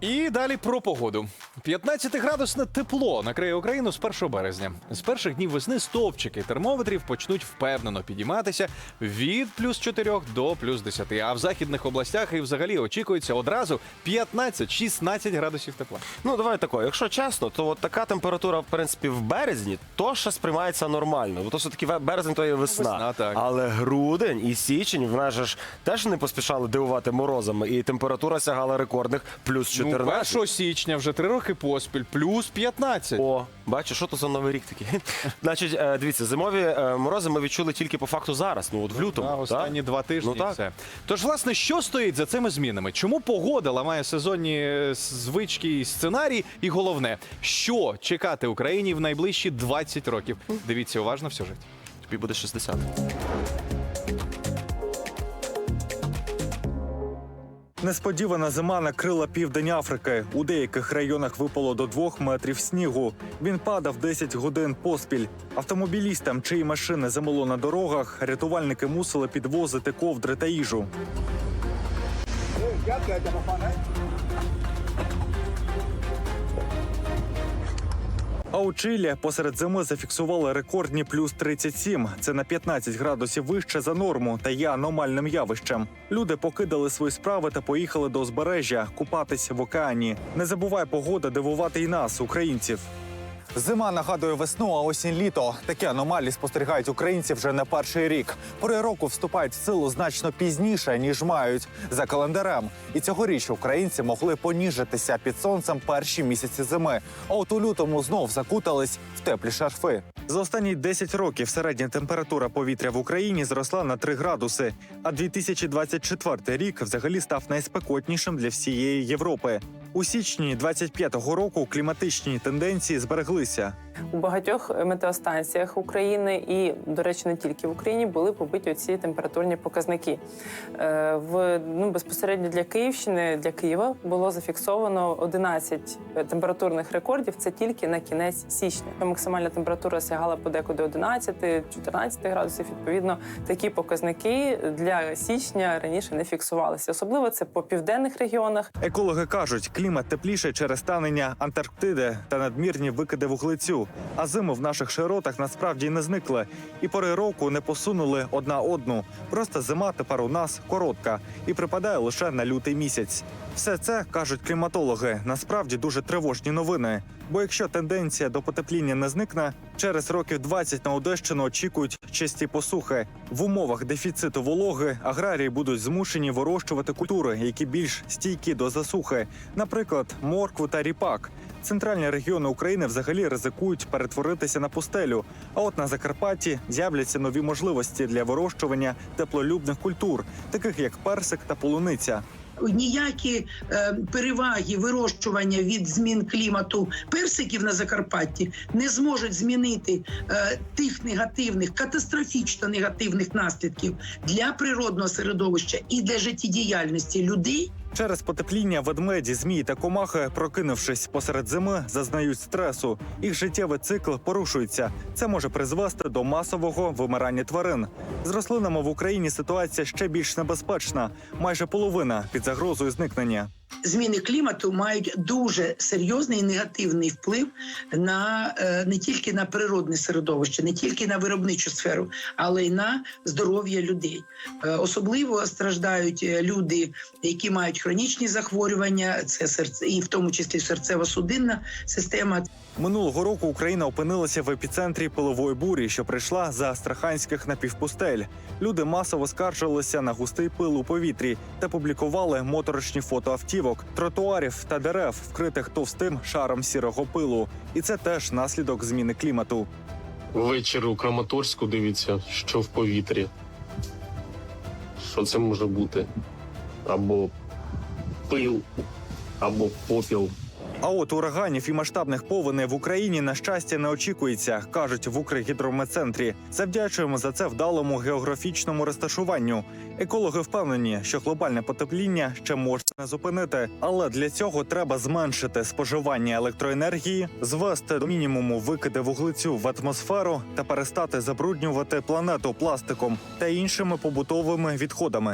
І далі про погоду. 15-градусне тепло накриє Україну з 1 березня. З перших днів весни стовпчики термометрів почнуть впевнено підійматися від плюс 4 до плюс 10. А в західних областях і взагалі очікується одразу 15-16 градусів тепла. Ну давай тако. Якщо чесно, то от така температура, в принципі, в березні, то ще сприймається нормально. Бо то все таки березень то є весна. Весна, так. Але грудень і січень в нас же ж теж не поспішали дивувати морозами, і температура сягала рекордних плюс 14. Ну, 1 січня вже три роки поспіль, плюс 15. О, бачиш, що то за новий рік такий. Значить, е, дивіться, зимові е, морози ми відчули тільки по факту зараз. Ну от в лютому. На так? останні два тижні. Ну, так. все. Тож, власне, що стоїть за цими змінами? Чому погода ламає сезонні е, звички і сценарії? І головне, що чекати Україні в найближчі 20 років? Дивіться уважно в сюжеті. Тобі буде 60. Несподівана зима накрила південь Африки. У деяких районах випало до двох метрів снігу. Він падав 10 годин поспіль. Автомобілістам, чиї машини замило на дорогах, рятувальники мусили підвозити ковдри та їжу. А у Чилі посеред зими зафіксували рекордні плюс 37. Це на 15 градусів вище за норму та є аномальним явищем. Люди покидали свої справи та поїхали до узбережжя купатись в океані. Не забувай погода дивувати і нас, українців. Зима нагадує весну, а осінь літо. Такі аномалії спостерігають українці вже не перший рік. Пори року вступають в силу значно пізніше ніж мають за календарем. І цьогоріч українці могли поніжитися під сонцем перші місяці зими. А от у лютому знов закутались в теплі шарфи. За останні 10 років середня температура повітря в Україні зросла на 3 градуси. А 2024 рік взагалі став найспекотнішим для всієї Європи. У січні 25-го року кліматичні тенденції збереглися. У багатьох метеостанціях України і, до речі, не тільки в Україні були побиті ці температурні показники. Е, В ну безпосередньо для Київщини, для Києва було зафіксовано 11 температурних рекордів. Це тільки на кінець січня. Максимальна температура сягала подекуди 11-14 градусів. Відповідно, такі показники для січня раніше не фіксувалися. Особливо це по південних регіонах. Екологи кажуть, клімат тепліше через танення Антарктиди та надмірні викиди вуглецю. А зими в наших широтах насправді не зникли, і пори року не посунули одна одну. Просто зима тепер у нас коротка і припадає лише на лютий місяць. Все це кажуть кліматологи. Насправді дуже тривожні новини. Бо якщо тенденція до потепління не зникне, через років 20 на Одещину очікують часті посухи. В умовах дефіциту вологи аграрії будуть змушені вирощувати культури, які більш стійкі до засухи, наприклад, моркву та ріпак. Центральні регіони України взагалі ризикують перетворитися на пустелю. А от на Закарпатті з'являться нові можливості для вирощування теплолюбних культур, таких як персик та полуниця. ніякі е, переваги вирощування від змін клімату персиків на Закарпатті не зможуть змінити е, тих негативних, катастрофічно негативних наслідків для природного середовища і для життєдіяльності людей. Через потепління ведмеді, змії та комахи, прокинувшись посеред зими, зазнають стресу. Їх життєвий цикл порушується. Це може призвести до масового вимирання тварин. З рослинами в Україні ситуація ще більш небезпечна. Майже половина під загрозою зникнення. Зміни клімату мають дуже серйозний негативний вплив на е, не тільки на природне середовище, не тільки на виробничу сферу, але й на здоров'я людей. Е, Особливо страждають е, люди, які мають хронічні захворювання, це серце, і в тому числі серцево-судинна система. Минулого року Україна опинилася в епіцентрі пилової бурі, що прийшла за астраханських напівпустель. Люди масово скаржилися на густий пил у повітрі та публікували моторошні фото автівок, тротуарів та дерев, вкритих товстим шаром сірого пилу. І це теж наслідок зміни клімату. Ввечері у Краматорську дивіться, що в повітрі. Що це може бути? Або пил, або попіл. А от ураганів і масштабних повеней в Україні на щастя не очікується, кажуть в Укргідрометцентрі. Завдячуємо за це вдалому географічному розташуванню. Екологи впевнені, що глобальне потепління ще можна не зупинити, але для цього треба зменшити споживання електроенергії, звести до мінімуму викиди вуглецю в атмосферу та перестати забруднювати планету пластиком та іншими побутовими відходами.